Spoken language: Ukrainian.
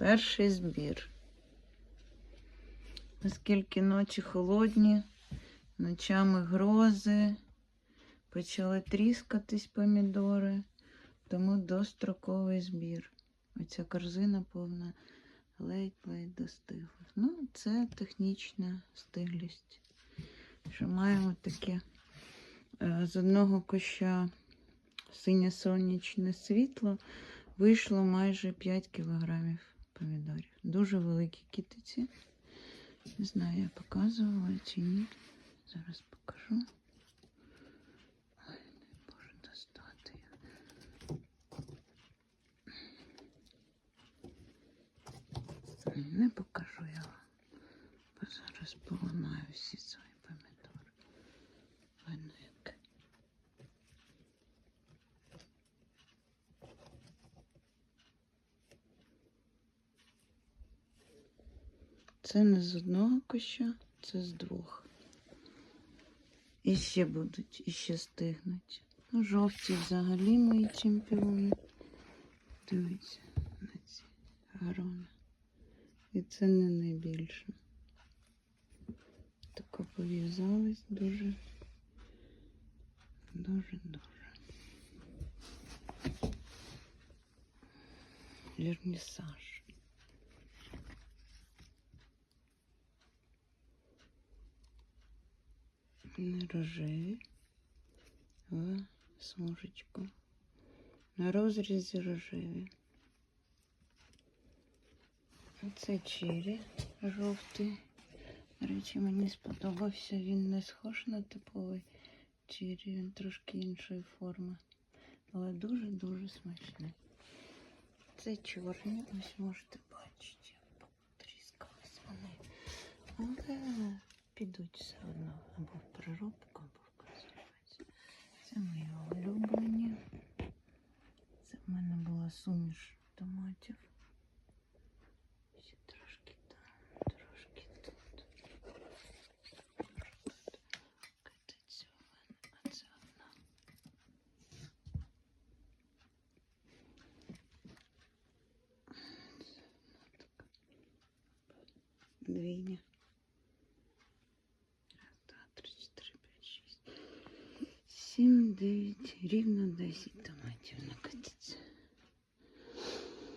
Перший збір. Оскільки ночі холодні, ночами грози, почали тріскатись помідори, тому достроковий збір. Оця корзина повна ледь-ледь достигла. Ну, це технічна стиглість. Що маємо таке е, з одного куща синє сонячне світло вийшло майже 5 кілограмів помідорів. Дуже великі китиці. Не знаю, я показувала чи ні. Зараз покажу. Ой, не можу достати. Не покажу я вам. Зараз поламаю всі свої Це не з одного куща, це з двох. І ще будуть, і ще стигнуть. Ну, жовті взагалі мої чемпіони. Дивіться на ці грони. І це не найбільше. Тако пов'язались дуже. Дуже-дуже. Вернісаж. Рожеві в смужечку. На розрізі рожеві. Це чері жовтий. До речі, мені сподобався. Він не схож на типовий чері, він трошки іншої форми. Але дуже-дуже смачний. Це чорні, ось можете бачити, потріскались вони. Але підуть все одно або в переробку, або в консервацію. Це мої улюблені. Це в мене була суміш томатів. Ще трошки там, трошки тут. Кататься в мене, а це одна. Це одна така. Двійня. 7, 9, рівно 10 томатів накрив.